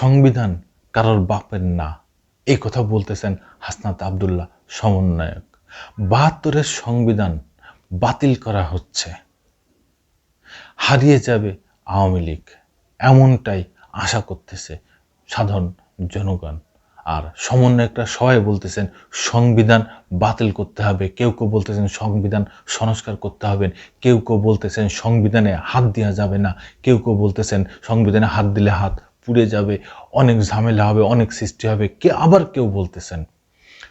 সংবিধান কারোর বাপের না। এই কথা বলতেছেন হাসনাত আবদুল্লাহ, সমন্বয়ক। বাহাত্তরের সংবিধান বাতিল করা হচ্ছে। হারিয়ে যাবে আওয়ামী লীগ। এমনটাই আশা করতেছে সাধারণ জনগণ। আর সমন্বয়করা সবাই বলতেছেন, সংবিধান বাতিল করতে হবে। কেউ কেউ বলতেছেন, সংবিধান সংস্কার করতে হবে। কেউ কেউ বলতেছেন, সংবিধানে হাত দেওয়া যাবে না। কেউ কেউ বলতেছেন, সংবিধানে হাত দিলে হাত পুড়ে যাবে, অনেক ঝামেলা হবে, অনেক সৃষ্টি হবে, কে আবার কেউ বলতেছেন?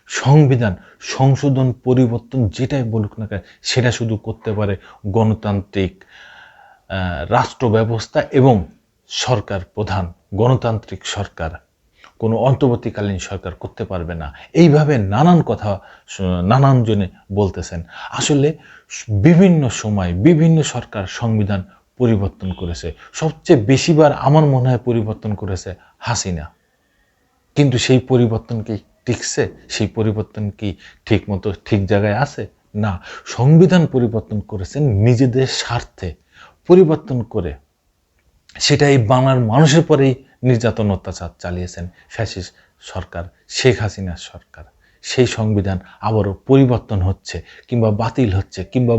সংবিধান, সংশোধন, পরিবর্তন যেটাই বলুক না কেন, সেটা শুধু করতে পারে গণতান্ত্রিক রাষ্ট্র ব্যবস্থা এবং সরকার প্রধান, গণতান্ত্রিক সরকার। কোনো অন্তর্বর্তীকালীন সরকার করতে পারবে না। এইভাবে নানান কথা নানান জনে বলতেছেন। আসলে বিভিন্ন সময় বিভিন্ন সরকার সংবিধান পরিবর্তন করেছে। সবচেয়ে বেশিবার আমার মনে হয় পরিবর্তন করেছে হাসিনা। কিন্তু সেই পরিবর্তন কি টিকছে? সেই পরিবর্তন কি ঠিক মতো ঠিক জায়গায় আছে? না। সংবিধান পরিবর্তন করেছেন নিজেদের স্বার্থে। পরিবর্তন করে সেটা এই বাংলার মানুষের পরেই নির্যাতন অত্যাচার চালিয়েছেন ফ্যাসিস সরকার, শেখ হাসিনার সরকার। সেই সংবিধান আবারও পরিবর্তন হচ্ছে কিংবা বাতিল হচ্ছে কিংবা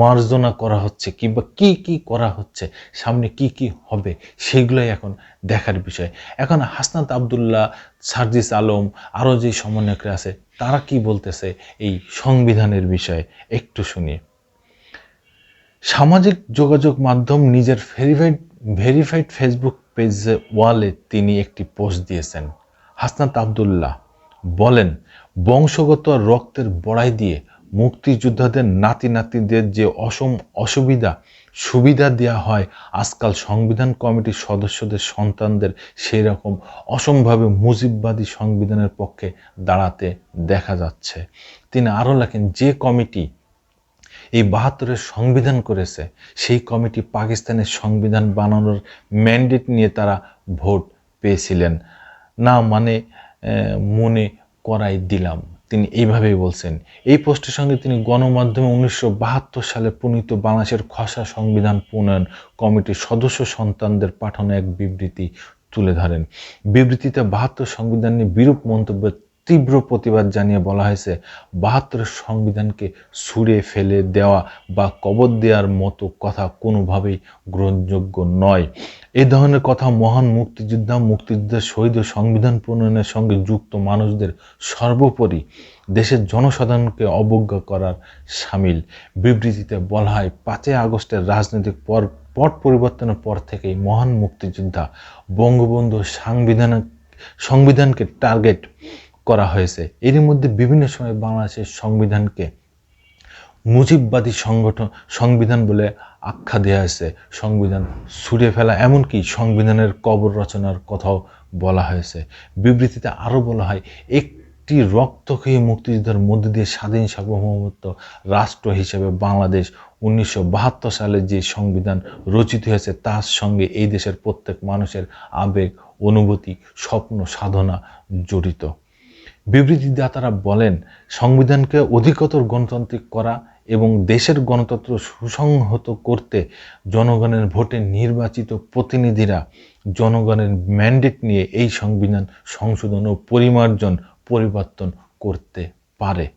মার্জনা করা হচ্ছে কিংবা কি কি করা হচ্ছে, সামনে কি কি হবে সেগুলোই এখন দেখার বিষয়। এখন হাসনাত আবদুল্লাহ, সার্জিস আলম আরও যে সমন্বয়করা আছে, তারা কি বলতেছে এই সংবিধানের বিষয়ে? একটু শুনি। সামাজিক যোগাযোগ মাধ্যম নিজের ভেরিফাইড ভেরিফাইড ফেসবুক পেজ ওয়ালে তিনি একটি পোস্ট দিয়েছেন। হাসনাত আবদুল্লাহ। বলেন, বংশগত রক্তের বড়াই দিয়ে মুক্তিযোদ্ধাদের নাতি নাতিদের যে অসম অসুবিধা, সুবিধা দেওয়া হয়, আজকাল সংবিধান কমিটির সদস্যদের সন্তানদের সেই রকম অসমভাবে মুজিববাদী সংবিধানের পক্ষে দাঁড়াতে দেখা যাচ্ছে। তিনি আরও লেখেন, যে কমিটি এই বাহাত্তরের সংবিধান করেছে, সেই কমিটি পাকিস্তানের সংবিধান বানানোর ম্যান্ডেট নিয়ে তারা ভোট পেয়েছিলেন। না মানে মনে করাই দিলাম। তিনি এইভাবেই বলছেন, এই পোস্টের সঙ্গে তিনি গণমাধ্যমে উনিশশো বাহাত্তর সালে প্রণীত বাংলাদেশের খসা সংবিধান প্রণয়ন কমিটির সদস্য সন্তানদের পাঠানো এক বিবৃতি তুলে ধরেন। বিবৃতিতে বাহাত্তর সংবিধান নিয়ে বিরূপ মন্তব্যের তীব্র প্রতিবাদ জানিয়ে বলা হয়েছে বাহাত্তরের সংবিধানকে ছুঁড়ে ফেলে দেওয়া বা কবর দেওয়ার মতো কথা কোনোভাবেই গ্রহণযোগ্য নয়। এ ধরনের কথা মহান মুক্তিযোদ্ধা, মুক্তিযুদ্ধের শহীদ সংবিধান প্রণয়নের সঙ্গে যুক্ত মানুষদের সর্বোপরি দেশের জনসাধারণকে অবজ্ঞা করার সামিল। বিবৃতিতে বলা হয়, পাঁচই আগস্টের রাজনৈতিক পর, পট পরিবর্তনের পর থেকেই মহান মুক্তিযোদ্ধা বঙ্গবন্ধু সাংবিধান, সংবিধানকে টার্গেট করা হয়েছে। এরই মধ্যে বিভিন্ন সময় বাংলাদেশের সংবিধানকে মুজিববাদী সংগঠন, সংবিধান বলে আখ্যা দেওয়া হয়েছে। সংবিধান ছুড়ে ফেলা, এমনকি সংবিধানের কবর রচনার কথাও বলা হয়েছে। বিবৃতিতে আরও বলা হয়, একটি রক্তক্ষয়ী মুক্তিযুদ্ধের মধ্যে দিয়ে স্বাধীন সার্বভৌমত্ব রাষ্ট্র হিসেবে বাংলাদেশ উনিশশো বাহাত্তর সালে যে সংবিধান রচিত হয়েছে, তার সঙ্গে এই দেশের প্রত্যেক মানুষের আবেগ, অনুভূতি, স্বপ্ন, সাধনা জড়িত। বিবৃতিদাতারা বলেন, সংবিধানকে অধিকতর গণতান্ত্রিক করা এবং দেশের গণতন্ত্র সুসংহত করতে জনগণের ভোটে নির্বাচিত প্রতিনিধিরা জনগণের ম্যান্ডেট নিয়ে এই সংবিধান সংশোধন ও পরিমার্জন, পরিবর্তন করতে পারে।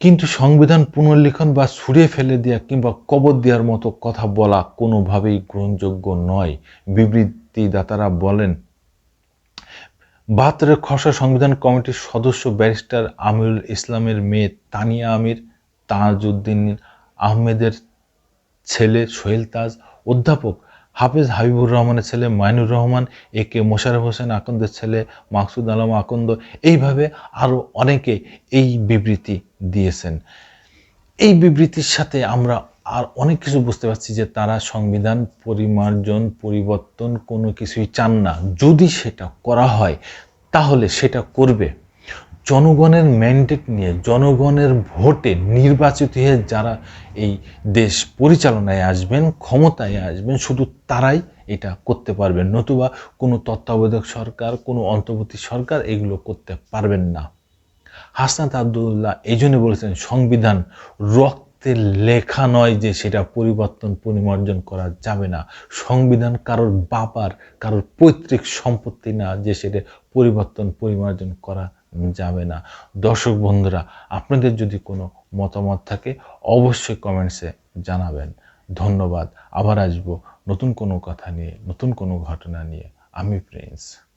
কিন্তু সংবিধান পুনর্লিখন বা ছুঁড়ে ফেলে দেওয়া কিংবা কবর দেওয়ার মতো কথা বলা কোনোভাবেই গ্রহণযোগ্য নয়। বিবৃতিদাতারা বলেন বাহাত্তরের খসড়া সংবিধান কমিটির সদস্য ব্যারিস্টার আমিরুল ইসলামের মেয়ে তানিয়া আমির তাজউদ্দিন আহমেদের ছেলে সোহেল তাজ, অধ্যাপক হাফেজ হাবিবুর রহমানের ছেলে মাইনুর রহমান, এ কে মোশারফ হোসেন আকন্দের ছেলে মাকসুদ আলম আকন্দ, এইভাবে আরও অনেকে এই বিবৃতি দিয়েছেন। এই বিবৃতির সাথে আমরা আর অনেক কিছু বুঝতে পারছি যে তারা সংবিধান, পরিমার্জন, পরিবর্তন কোনো কিছুই চান না। যদি সেটা করা হয়, তাহলে সেটা করবে। জনগণের ম্যান্ডেট নিয়ে, জনগণের ভোটে নির্বাচিত হয়ে যারা এই দেশ পরিচালনায় আসবেন, ক্ষমতায় আসবেন, শুধু তারাই এটা করতে পারবেন। নতুবা কোনো তত্ত্বাবধায়ক সরকার, কোনো অন্তর্বর্তী সরকার এগুলো করতে পারবেন না। হাসনাত আবদুল্লাহ এই জন্য বলেছেন, সংবিধান রক্ত রক্তের লেখা নয় যে সেটা পরিবর্তন পরিমার্জন করা যাবে না। সংবিধান কারোর বাবার কারোর পৈতৃক সম্পত্তি না যে সেটা পরিবর্তন পরিমার্জন করা যাবে না। দর্শক বন্ধুরা, আপনাদের যদি কোনো মতামত থাকে, অবশ্যই কমেন্টসে জানাবেন। ধন্যবাদ। আবার আসব নতুন কোনো কথা নিয়ে, নতুন কোনো ঘটনা নিয়ে। আমি প্রিন্স।